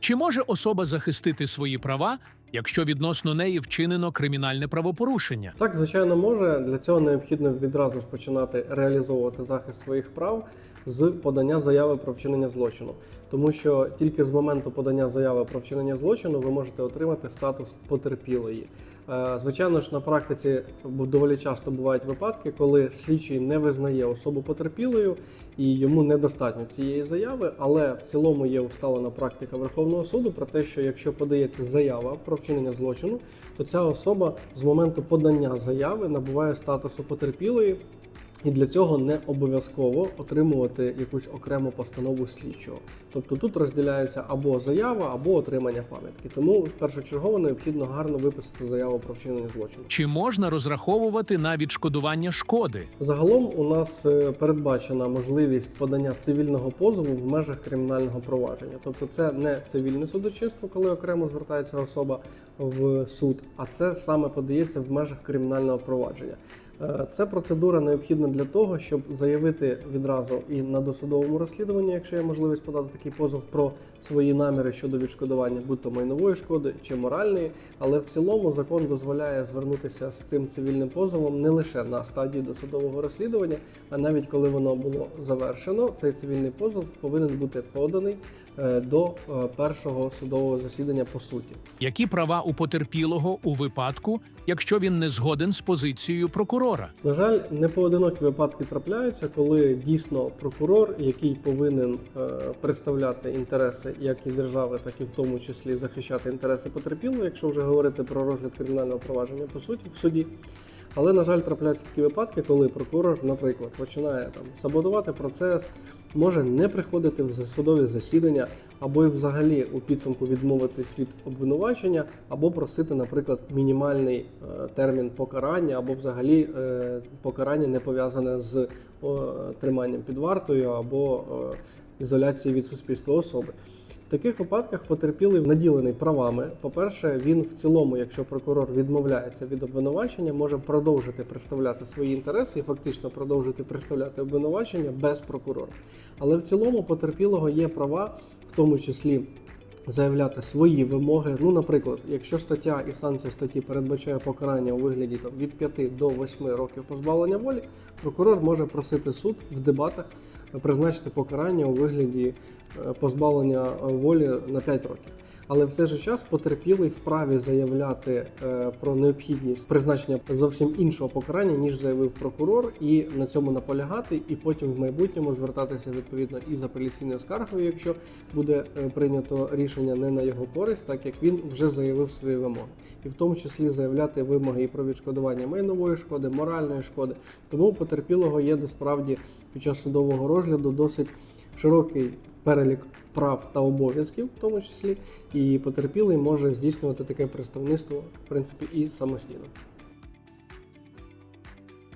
Чи може особа захистити свої права, якщо відносно неї вчинено кримінальне правопорушення? Так, звичайно, може. Для цього необхідно відразу ж починати реалізовувати захист своїх прав з подання заяви про вчинення злочину, тому що тільки з моменту подання заяви про вчинення злочину ви можете отримати статус потерпілої. Е, Звичайно ж, на практиці доволі часто бувають випадки, коли слідчий не визнає особу потерпілою і йому недостатньо цієї заяви, але в цілому є усталена практика Верховного суду про те, що якщо подається заява про вчинення злочину, то ця особа з моменту подання заяви набуває статусу потерпілої. І для цього не обов'язково отримувати якусь окрему постанову слідчого. Тобто тут розділяється або заява, або отримання пам'ятки. Тому першочергово необхідно гарно виписати заяву про вчинення злочину. Чи можна розраховувати на відшкодування шкоди? Загалом у нас е, передбачена можливість подання цивільного позову в межах кримінального провадження. Тобто це не цивільне судочинство, коли окремо звертається особа в суд, а це саме подається в межах кримінального провадження. Е, Це процедура необхідна для того, щоб заявити відразу і на досудовому розслідуванні, якщо є можливість подати такий позов про свої наміри щодо відшкодування, будь то майнової шкоди чи моральної. Але в цілому закон дозволяє звернутися з цим цивільним позовом не лише на стадії досудового розслідування, а навіть коли воно було завершено, цей цивільний позов повинен бути поданий е, до е, першого судового засідання по суті. Які права у потерпілого у випадку, якщо він не згоден з позицією прокурора? На жаль, непоодинокі випадки трапляються, коли дійсно прокурор, який повинен е, представляти інтереси як і держави, так і в тому числі захищати інтереси потерпілого, якщо вже говорити про розгляд кримінального провадження по суті в суді. Але на жаль, трапляються такі випадки, коли прокурор, наприклад, починає там саботувати процес, може не приходити в судові засідання, або й взагалі у підсумку відмовитись від обвинувачення, або просити, наприклад, мінімальний е, термін покарання, або взагалі е, покарання не пов'язане з о, триманням під вартою або е, ізоляцією від суспільства особи. В таких випадках потерпілий наділений правами. По-перше, він в цілому, якщо прокурор відмовляється від обвинувачення, може продовжити представляти свої інтереси і фактично продовжити представляти обвинувачення без прокурора. Але в цілому потерпілого є права, в тому числі. Заявляти свої вимоги. Ну, наприклад, якщо стаття і санкція статті передбачає покарання у вигляді там, від 5 до 8 років позбавлення волі, прокурор може просити суд в дебатах призначити покарання у вигляді е, позбавлення е, волі на 5 років. Але в цей же час потерпілий вправі заявляти е, про необхідність призначення зовсім іншого покарання, ніж заявив прокурор, і на цьому наполягати, і потім в майбутньому звертатися відповідно і з апеляційною скаргою, якщо буде прийнято рішення не на його користь, так як він вже заявив свої вимоги, і в тому числі заявляти вимоги і про відшкодування майнової шкоди, моральної шкоди. Тому потерпілого є насправді під час судового розгляду досить широкий перелік прав та обов'язків, в тому числі, і потерпілий може здійснювати таке представництво в принципі і самостійно.